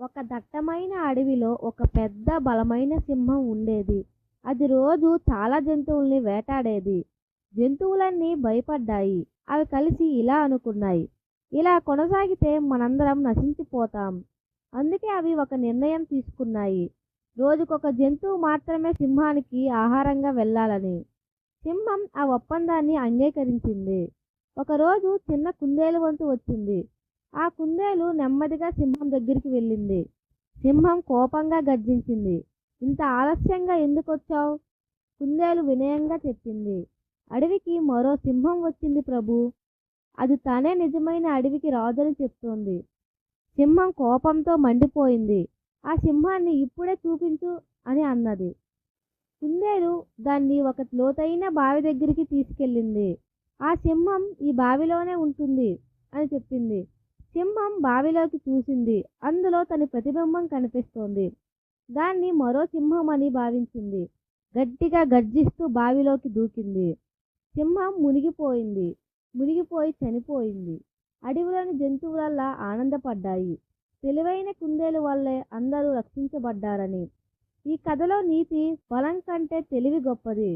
ఒక దట్టమైన అడవిలో ఒక పెద్ద బలమైన సింహం ఉండేది. అది రోజు చాలా జంతువుల్ని వేటాడేది. జంతువులన్నీ భయపడ్డాయి. అవి కలిసి ఇలా అనుకున్నాయి. ఇలా కొనసాగితే మనందరం నశించిపోతాం. అందుకే అవి ఒక నిర్ణయం తీసుకున్నాయి. రోజుకొక జంతువు మాత్రమే సింహానికి ఆహారంగా వెళ్ళాలని. సింహం ఆ ఒప్పందాన్ని అంగీకరించింది. ఒకరోజు చిన్న కుందేలు వంతు వచ్చింది. ఆ కుందేలు నెమ్మదిగా సింహం దగ్గరికి వెళ్ళింది. సింహం కోపంగా గర్జించింది. ఇంత ఆలస్యంగా ఎందుకు వచ్చావు కుందేలు వినయంగా చెప్పింది. అడవికి మరో సింహం వచ్చింది ప్రభు. అది తనే నిజమైన అడవికి రాదని చెప్తోంది. సింహం కోపంతో మండిపోయింది. ఆ సింహాన్ని ఇప్పుడే చూపించు అని అన్నది. కుందేలు దాన్ని ఒక లోతైన బావి దగ్గరికి తీసుకెళ్ళింది. ఆ సింహం ఈ బావిలోనే ఉంటుంది అని చెప్పింది. సింహం బావిలోకి చూసింది. అందులో తన ప్రతిబింబం కనిపిస్తోంది. దాన్ని మరో సింహం అని భావించింది. గట్టిగా గర్జిస్తూ బావిలోకి దూకింది. సింహం మునిగిపోయింది. మునిగిపోయి చనిపోయింది. అడవిలోని జంతువులల్లా ఆనందపడ్డాయి. తెలివైన కుందేలు వల్లే అందరూ రక్షించబడ్డారని. ఈ కథలో నీతి బలం కంటే తెలివి గొప్పది.